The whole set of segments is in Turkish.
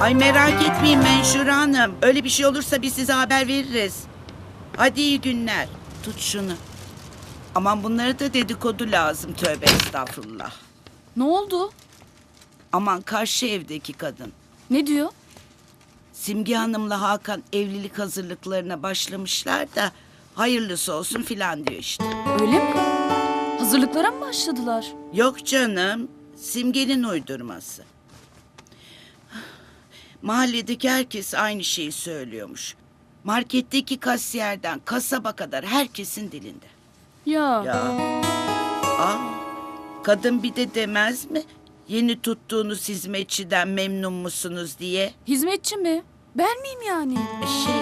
Ay merak etmeyin Menşure Hanım. Öyle bir şey olursa biz size haber veririz. Hadi iyi günler. Tut şunu. Aman bunlara da dedikodu lazım tövbe estağfurullah. Ne oldu? Aman karşı evdeki kadın. Ne diyor? Simge Hanım'la Hakan evlilik hazırlıklarına başlamışlar da hayırlısı olsun filan diyor işte. Öyle mi? Hazırlıklara mı başladılar? Yok canım, Simge'nin uydurması. Mahalledeki herkes aynı şeyi söylüyormuş. Marketteki kasiyerden kasaba kadar herkesin dilinde. Ya. Ya. Aa, kadın bir de demez mi? Yeni tuttuğunuz hizmetçiden memnun musunuz diye. Hizmetçi mi? Ben miyim yani? E Şey,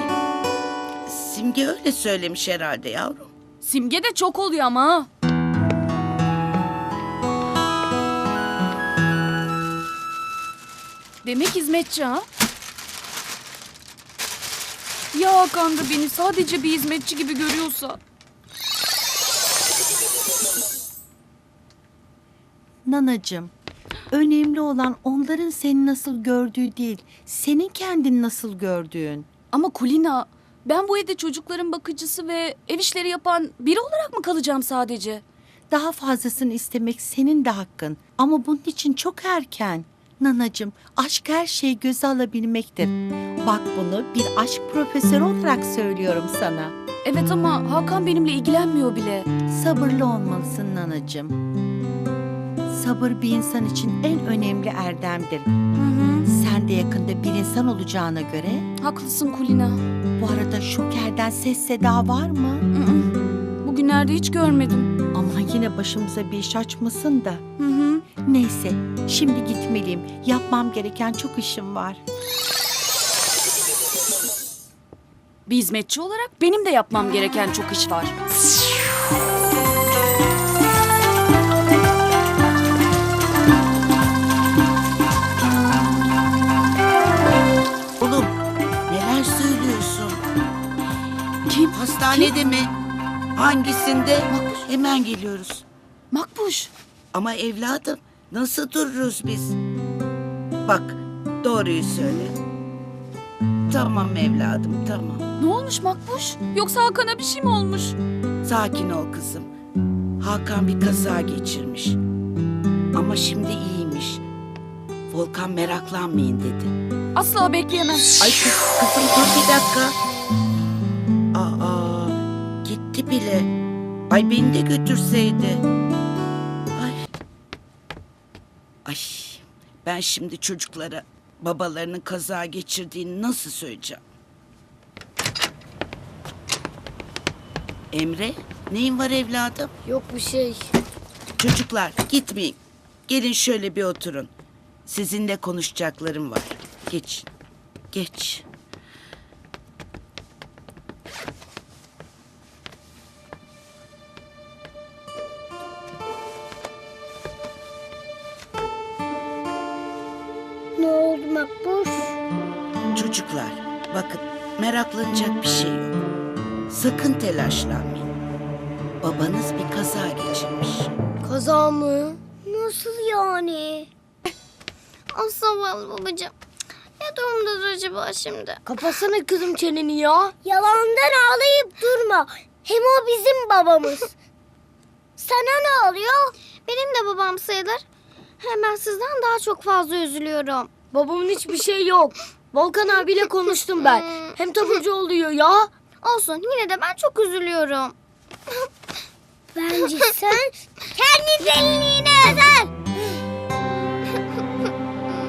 Simge öyle söylemiş herhalde yavrum. Simge de çok oluyor ama ha. Demek hizmetçi ha? Ya Hakan da beni sadece bir hizmetçi gibi görüyorsa? Nanacığım, önemli olan onların seni nasıl gördüğü değil, senin kendini nasıl gördüğün. Ama Kulina, ben bu evde çocukların bakıcısı ve ev işleri yapan biri olarak mı kalacağım sadece? Daha fazlasını istemek senin de hakkın. Ama bunun için çok erken. Nanacığım, aşk her şeyi göze alabilmektir. Bak bunu bir aşk profesörü olarak söylüyorum sana. Evet ama Hakan benimle ilgilenmiyor bile. Sabırlı olmalısın nanacığım. Sabır bir insan için en önemli erdemdir. Sen de yakında bir insan olacağına göre Haklısın Kulina. bu arada şokerden ses seda var mı? Hı hı. Bugünlerde hiç görmedim. Aman yine başımıza bir iş açmasın da. Hı hı. Neyse şimdi gitmeliyim. Yapmam gereken çok işim var. Bir hizmetçi olarak benim de yapmam gereken çok iş var. Oğlum, neler söylüyorsun? Kim? Hastanede mi? Hangisinde? Hemen geliyoruz. Makbuş. Ama evladım nasıl dururuz biz? Bak doğruyu söyle. Tamam evladım tamam. Ne olmuş Makbuş? Yoksa Hakan'a bir şey mi olmuş? Sakin ol kızım. Hakan bir kaza geçirmiş. Ama şimdi iyiymiş. Volkan meraklanmayın dedi. Asla bekleyemem. Ay kız, kızım dur bir dakika. Aa gitti bile. Ay beni de götürseydi. Ay ben şimdi çocuklara babalarının kaza geçirdiğini nasıl söyleyeceğim? Emre neyin var evladım? Yok bir şey. Çocuklar gitmeyin. Gelin şöyle bir oturun. Sizinle konuşacaklarım var. Geç. Geç. Makbuş? Çocuklar bakın meraklanacak bir şey yok. Sakın telaşlanmayın. Babanız bir kaza geçirmiş. Kaza mı? Nasıl yani? Ah zavallı babacığım. Ne durumdadır acaba şimdi? Kapatsana kızım çeneni ya. Yalandan ağlayıp durma. Hem o bizim babamız. Sana ne oluyor? Benim de babam sayılır. Hemen sizden daha çok fazla üzülüyorum. Babamın hiçbir şey yok. Volkan abiyle konuştum ben. Hem taburcu oluyor ya. Olsun yine de ben çok üzülüyorum. Bence sen kendi delini